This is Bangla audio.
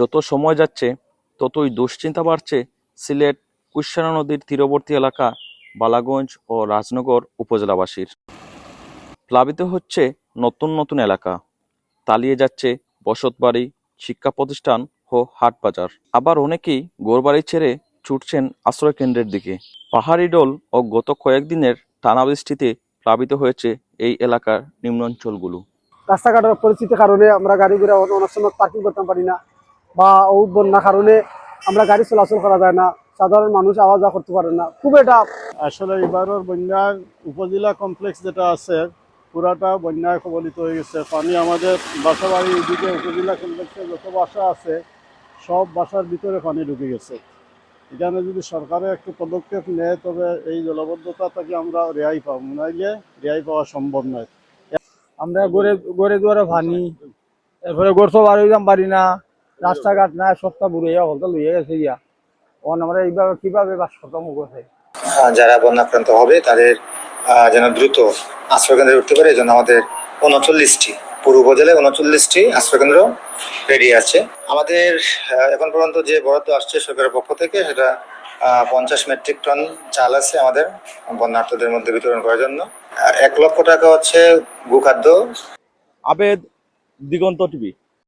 যত সময় যাচ্ছে, ততই দুশ্চিন্তা বাড়ছে সিলেট কুশানা নদীর তীরবর্তী এলাকা, বালাগঞ্জ ও রাজনগর উপজেলাবাসীর। প্লাবিত হচ্ছে নতুন নতুন এলাকা। তালিয়ে যাচ্ছে বসতবাড়ি, শিক্ষা প্রতিষ্ঠান ও হাট বাজার। আবার অনেকেই গোরবাড়ি ছেড়ে ছুটছেন আশ্রয় কেন্দ্রের দিকে। পাহাড়ি ডোল ও গত কয়েকদিনের টানা বৃষ্টিতে প্লাবিত হয়েছে এই এলাকার নিম্নাঞ্চলগুলো। রাস্তাঘাটের পরিস্থিতির কারণে আমরা গাড়ি ঘোড়া অনেক সময় পার্কিং করতে পারি না। বা ও বন্যা কারণে আমরা গাড়ি চলাচল করা যায় না সাধারণ মানুষ আওয়া যাওয়া করতে পারে না। খুব এটা আসলে এবারের বন্যার উপজেলা কমপ্লেক্স যেটা আছে পুরাটা বন্যায় কবলিত হয়ে গেছে। পানি আমাদের বাসা বাড়ির এদিকে উপজেলা কমপ্লেক্সে যত বাসা আছে সব বাসার ভিতরে পানি ঢুকে গেছে। এখানে যদি সরকারে একটু পদক্ষেপ নেয় তবে এই জলবদ্ধতা থেকে আমরা রেহাই পাবো। নাইলে রেহাই পাওয়া সম্ভব নয়। আমরা গড়ে গড়ে দুয়ারে ভানি এরপরে গড় সব বাড়ি যাম পারি না রাস্তাঘাট নাই সবটা বুড়ে হলটা লইয়া গেছে ইয়া অন আমরা এইভাবে কীভাবে বাস করছে আহ, যারা বন্যাক্রান্ত হবে তাদের আহ, যেন দ্রুত আশ্রয়কেন্দ্রে উঠতে পারে এই জন্য আমাদের উনচল্লিশটি পুরো উপজেলায় উনচল্লিশটি আশ্রয়কেন্দ্র রেডি আছে। আমাদের আহ, এখন পর্যন্ত যে বরাদ্দ আসছে সরকারের পক্ষ থেকে সেটা পঞ্চাশ মেট্রিক টন চাল আছে আমাদের বন্যার্থদের মধ্যে বিতরণ করার জন্য। আর এক লক্ষ টাকা হচ্ছে ভূখাদ্য আবেদ দিগন্ত টিভি।